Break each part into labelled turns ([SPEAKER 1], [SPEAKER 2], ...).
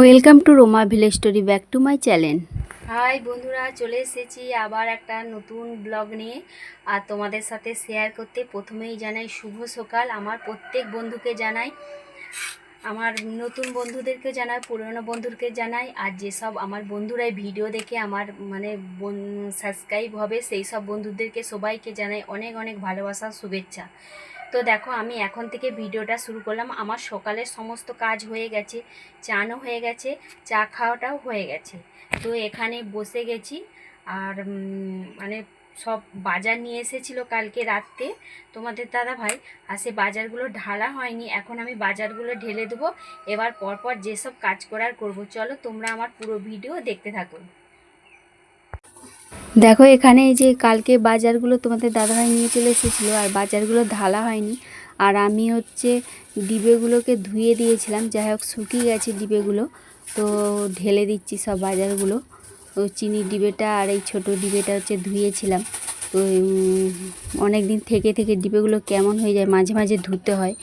[SPEAKER 1] Welcome to Roma village story back to my channel
[SPEAKER 2] hi বন্ধুরা, চলে এসেছি আবার একটা নতুন ব্লগ নিয়ে। আর তোমাদের সাথে শেয়ার করতে প্রথমেই জানাই শুভ সকাল। আমার প্রত্যেক বন্ধুকে জানাই, আমার নতুন বন্ধুদেরকে জানাই, পুরনো বন্ধুকে জানাই। আর যেসব আমার বন্ধুরাই ভিডিও দেখে আমার মানে সাবস্ক্রাইব হবে, সেই সব বন্ধুদেরকে সবাইকে জানাই অনেক অনেক ভালোবাসা, শুভেচ্ছা। তো দেখো, আমি এখন থেকে ভিডিওটা শুরু করলাম। আমার সকালের সমস্ত কাজ হয়ে গেছে, চানও হয়ে গেছে, চা খাওয়াটাও হয়ে গেছে। তো এখানে বসে গেছি আর মানে সব বাজার নিয়ে এসেছিল কালকে রাত্রে। তোমাদের দাদা ভাই, আর সে বাজারগুলো ঢালা হয়নি। এখন আমি বাজারগুলো ঢেলে দেবো। এবার পরপর যেসব কাজ করার করব, চলো তোমরা আমার পুরো ভিডিও দেখতে থাকো।
[SPEAKER 1] দেখো, এখানে এই যে কালকে বাজারগুলো তোমাদের দাদাভাই নিয়ে চলে এসেছিল আর বাজারগুলো ঢালা হয়নি। আর আমি হচ্ছে ডিবেগুলোকে ধুয়ে দিয়েছিলাম। যাই হোক, শুকিয়ে গেছে ডিবেগুলো। তো ঢেলে দিচ্ছি সব বাজারগুলো। তো চিনির ডিবেটা আর এই ছোটো ডিবেটা হচ্ছে ধুয়েছিলাম। তো অনেক দিন থেকে থেকে ডিবেগুলো কেমন হয়ে যায় মাঝে মাঝে ধুতে হয়।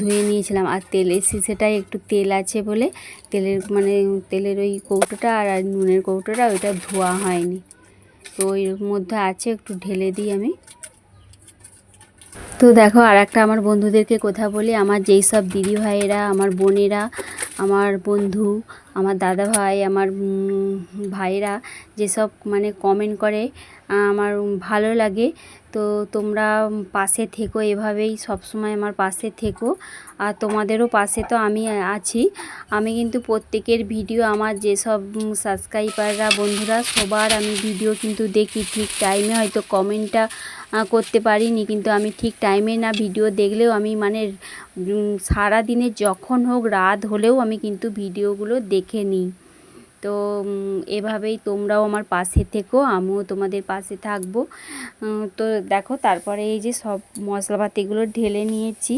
[SPEAKER 1] ধুয়ে নিয়েছিলাম। আর তেলের শিশেটায় একটু তেল আছে বলে তেলের মানে তেলের ওই কৌটোটা আর নুনের কৌটোটা ওইটা ধোয়া হয়নি। তো এর মধ্যে আছে, একটু ঢেলে দিই আমি। তো দেখো আর একটা আমার বন্ধুদেরকে কথা বলি। আমার যেই সব দিদিভাইয়েরা, আমার বোনেরা, আমার বন্ধু আমার দাদা ভাই আমার উম, ভাইয়েরা যেসব মানে কমেন্ট করে আমার ভালো লাগে। তো তোমরা পাশে থেকো এভাবেই সব সময় আমার পাশে থেকো। আর তোমাদেরও পাশে তো আমি আছি। আমি কিন্তু প্রত্যেকের ভিডিও আমার যেসব সাবস্ক্রাইবাররা বন্ধুরা সবার আমি ভিডিও কিন্তু দেখি। ঠিক টাইমে হয়তো কমেন্টটা করতে পারিনি কিন্তু আমি ঠিক টাইমে না ভিডিও দেখলেও আমি মানে সারা দিনে যখন হোক রাত হলেও আমি কিন্তু ভিডিওগুলো দেখে। নিই। তো এভাবেই তোমরাও আমার পাশে থেকো, আমিও তোমাদের পাশে থাকব। তো দেখো, তারপরে এই যে সব মশলাপাতিগুলো ঢেলে নিয়েছি,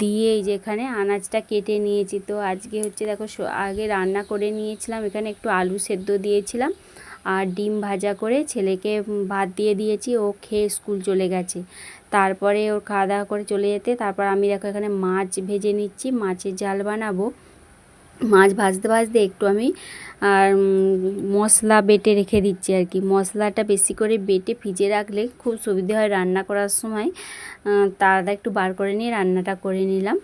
[SPEAKER 1] দিয়ে এই যে এখানে আনাজটা কেটে নিয়েছি। তো আজকে হচ্ছে দেখো আগে রান্না করে নিয়েছিলাম, এখানে একটু আলু সেদ্ধ দিয়েছিলাম, আর ডিম ভাজা করে ছেলেকে ভাত দিয়ে দিয়েছি, ও খেয়ে স্কুল চলে গেছে। তারপরে ওর খাওয়া দাওয়া করে চলে যেতে, তারপর আমি দেখো এখানে মাছ ভেজে নিচ্ছি, মাছের ঝাল বানাবো। মাছ ভাজতে ভাজতে একটু আমি, আর মশলা বেটে রেখে দিচ্ছি আর কি। মশলাটা বেশি করে বেটে ভিজে রাখলে খুব সুবিধে হয় রান্না করার সময়। তাড়াতাড়ি একটু বার করে নিয়ে রান্নাটা করে নিলাম।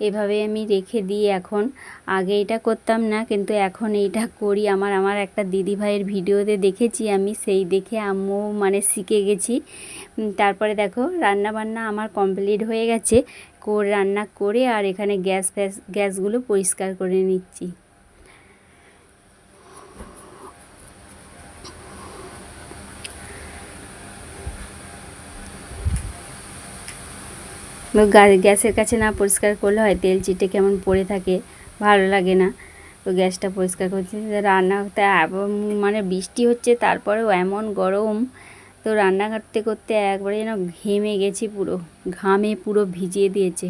[SPEAKER 1] এভাবে আমি রেখে দিই এখন আগে এটা করতাম না, কিন্তু এখন এইটা করি। আমার আমার একটা দিদি ভাইয়ের ভিডিওতে দেখেছি আমি, সেই দেখে আম্মু মানে শিখে গেছি। তারপরে দেখো রান্না বান্না আমার কমপ্লিট হয়ে গেছে। করে রান্না করে আর এখানে গ্যাস, ফ্যাস, গ্যাসগুলো পরিষ্কার করে নিচ্ছি। গ্যাসের কাছে না পরিষ্কার করলে হয়, তেল চিটে কেমন পড়ে থাকে, ভালো লাগে না। তো গ্যাসটা পরিষ্কার করছি রান্না করতে মানে বৃষ্টি হচ্ছে, তারপরেও এমন গরম। তো রান্না করতে করতে একবারে যেন ঘেমে গেছি পুরো, ঘামে পুরো ভিজিয়ে দিয়েছে।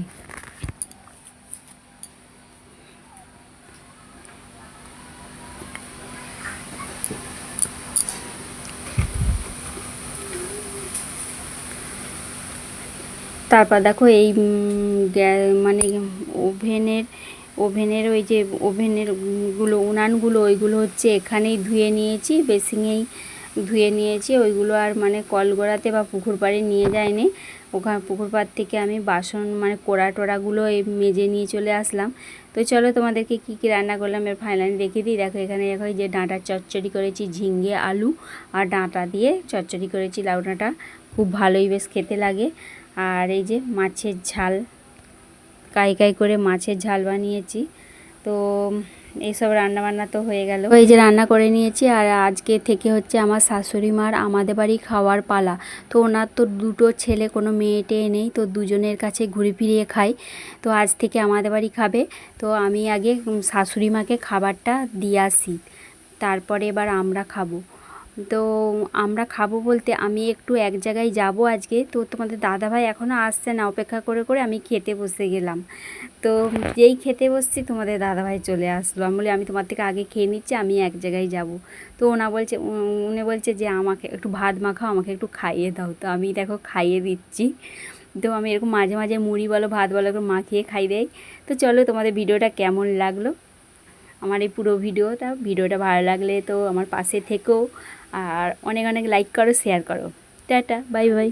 [SPEAKER 1] তারপর দেখো এই মানে ওভেনের ওভেনের ওই যে ওভেনেরগুলো, উনানগুলো, ওইগুলো হচ্ছে এখানেই ধুয়ে নিয়েছি বেসিংয়েই ধুয়ে নিয়েছি, ওইগুলো আর মানে কলগড়াতে বা পুকুর পাড়ে নিয়ে যায়নি। ওখানে, পুকুর পাড় থেকে আমি বাসন মানে কোড়া টোড়াগুলো এই মেজে নিয়ে চলে আসলাম। তো চলো তোমাদেরকে কী কী রান্না করলাম এর ফাইনালি দেখে দিই। দেখো এখানে দেখো যে ডাঁটা চচ্চড়ি করেছি ঝিঙ্গে আলু আর ডাঁটা দিয়ে চচ্চড়ি করেছি, লাউ ডাঁটা। খুব ভালোই বেশ খেতে লাগে। আর এই যে মাছের ঝাল, কাই কাই করে মাছের ঝাল বানিয়েছি। তো এইসব রান্না বান্না তো হয়ে গেল। এই যে রান্না করে নিয়েছি আর আজকে থেকে হচ্ছে আমার শাশুড়ি মার আমাদের বাড়ি খাওয়ার পালা। তো ওনার তো দুটো ছেলে, কোনো মেয়ে টেয়ে নেই, তো দুজনের কাছে ঘুরে ফিরিয়ে খাই। তো আজ থেকে আমাদের বাড়ি খাবে। তো আমি আগে শাশুড়ি মাকে খাবারটা দিয়ে আসি। তারপরে এবার আমরা খাব। তো আমরা খাব বলতে আমি একটু এক জায়গায় যাব আজকে। তো তোমাদের দাদাভাই এখনও আসছে না, অপেক্ষা করে করে আমি খেতে বসে গেলাম। তো যেই খেতে বসছি তোমাদের দাদাভাই চলে আসলো। আমি বলি, আমি তোমার থেকে আগে খেয়ে নিচ্ছি, আমি এক জায়গায় যাব। তো ওনা বলছে উনি বলছে যে, আমাকে একটু ভাত মাখাও, আমাকে একটু খাইয়ে দাও। তো আমি দেখো খাইয়ে দিচ্ছি। তো আমি এরকম মাঝে মাঝে মুড়ি বলো, ভাত বলো, এরকম মাখিয়ে খাই দেয় তো চলো তোমাদের ভিডিওটা কেমন লাগল? আমার এই পুরো ভিডিও তা ভিডিওটা ভালো লাগলে তো আমার পাশে থেকেও আর অনেক অনেক লাইক করো শেয়ার করো। Tata bye bye